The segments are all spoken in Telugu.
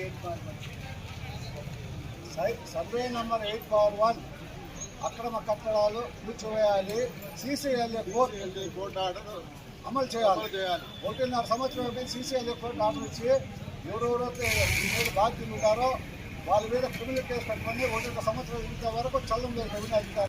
ఎయిట్ బార్ వన్ సై- survey number eight bar one. అక్రమ కట్టడాలు కూర్చోవేయాలి సీసీఎల్ఏ కోర్టు కోర్టు ఆర్డర్ అమలు చేయాలి. అమలు చేయాలి. ఒకటిన్నర సంవత్సరం సీసీఎల్ఏ కోర్టు ఆర్డర్ ఇచ్చి ఎవరెవరైతే బాధ్యులు ఉంటారో వాళ్ళ మీద క్రిమినల్ కేసు పెట్టుకొని ఒకటిన్నర సంవత్సరం ఇంత వరకు చల్లం లేదు. రెవెన్యూ అధికారుల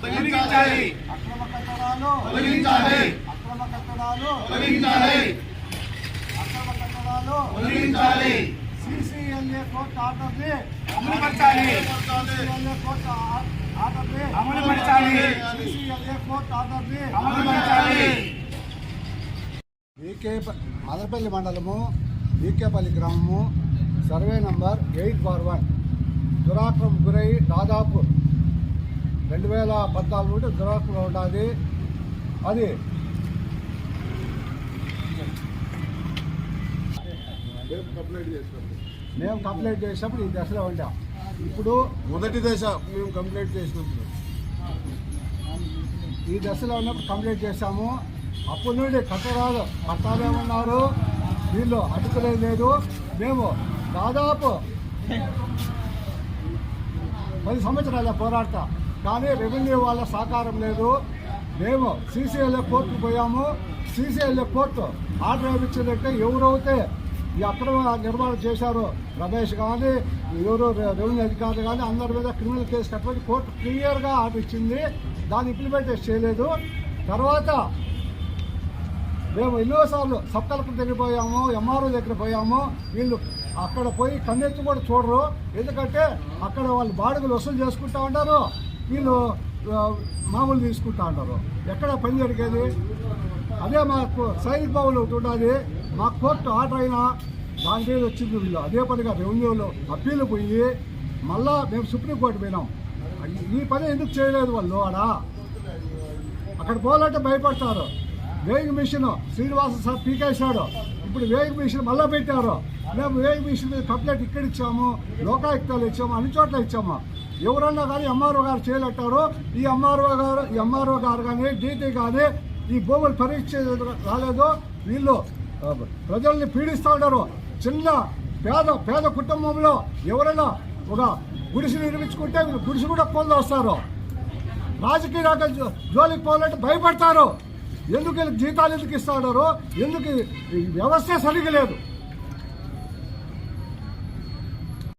తొలగించాలి. అక్రమ కట్టడాలు. తొలగించాలి. అక్రమ కట్టడాలు. తొలగించాలి. అక్రమ కట్టడాలు. తొలగించాలి. సిసిఎల్ఏ కోర్టు ఆర్డర్ని అమలుపరచాలి. సిసిఎల్ఏ కోర్టు ఆ- ఆర్డర్ని అమలుపరచాలి. సిసిఎల్ఏ కోర్టు ఆర్డర్ని అమలుపరచాలి. వీకే మదనపల్లి మండలము వీకేపల్లి గ్రామము survey number eight bar one. దురాక్రమం గురై దాదాపు రెండు వేల పద్నాలుగు నుండి దురాక్రమం ఉండాలి. అది. మేము కంప్లైంట్ చేసినప్పుడు ఈ దశలో ఉండాం. ఇప్పుడు మొదటి దశ మేము కంప్లైంట్ చేసినప్పుడు ఈ దశలో ఉన్నప్పుడు కంప్లైంట్ చేశాము. అప్పటి నుండి కట్టడాలు కట్టాలేమన్నారు. వీళ్ళు అటుకులేదు లేదు. మేము దాదాపు పది సంవత్సరాల పోరాడతా కానీ రెవెన్యూ వాళ్ళ సహకారం లేదు. మేము సీసీఎల్ఏ కోర్టుకు పోయాము. సీసీఎల్ఏ కోర్టు ఆర్డర్ ఇచ్చిందంటే ఎవరైతే ఈ అక్రమ నిర్మాణం చేశారో రమేష్ కానీ ఎవరు రెవెన్యూ అధికారులు కానీ అందరి మీద క్రిమినల్ కేసు కట్టుబడి కోర్టు క్లియర్గా ఆర్డర్ ఇచ్చింది. దాన్ని ఇంప్లిమెంటేషన్ చేయలేదు. తర్వాత మేము ఎన్నోసార్లు సబ్ కలెక్టర్ దగ్గర పోయాము ఎంఆర్ఓ దగ్గర పోయాము. వీళ్ళు అక్కడ పోయి కన్నెత్తి కూడా చూడరు. ఎందుకంటే అక్కడ వాళ్ళు బాడుగలు వసూలు చేసుకుంటా ఉంటారు వీళ్ళు మామూలు తీసుకుంటా ఉంటారు ఎక్కడ పని జరిగేది? అదే మాకు సైనిక భవన్ ఒకటి ఉండాలి. మా కోర్టు ఆర్డర్ అయినా దాని మీద వచ్చింది వీళ్ళు. అదే పనిగా రెవెన్యూలో అప్పీలు పోయి మళ్ళా మేము సుప్రీంకోర్టు పోయినాం. ఈ పని ఎందుకు చేయలేదు వాళ్ళు ఆడ? అక్కడ పోవాలంటే భయపడతారు. వేయింగ్ మిషన్ శ్రీనివాస సార్ పీకేశాడు. ఇప్పుడు వేయింగ్ మిషన్ మళ్ళీ పెట్టారు. మేము వేయింగ్ మిషన్ మీద కంప్లైంట్ ఇక్కడ ఇచ్చాము లోకాయుక్తాలు ఇచ్చాము అన్ని చోట్ల ఇచ్చాము. ఎవరన్నా కానీ ఎంఆర్ఓ గారు చేయలేటారు ఈ ఎంఆర్ఓ గారు ఈ ఎంఆర్ఓ గారు కానీ డీటీ కానీ ఈ భూములు పరీక్ష రాలేదు వీళ్ళు ప్రజల్ని పీడిస్తూ ఉన్నారు. చిన్న పేద పేద కుటుంబంలో ఎవరైనా ఒక గుడిసి నిర్మించుకుంటే వీళ్ళు కూడా పొంది వస్తారు. రాజకీయ నాయకులు జో- జోలికి పోవాలంటే భయపడతారు. ఎందుకు జీతాలు ఎందుకు ఇస్తాడారు ఎందుకు వ్యవస్థ సరిగా లేదు?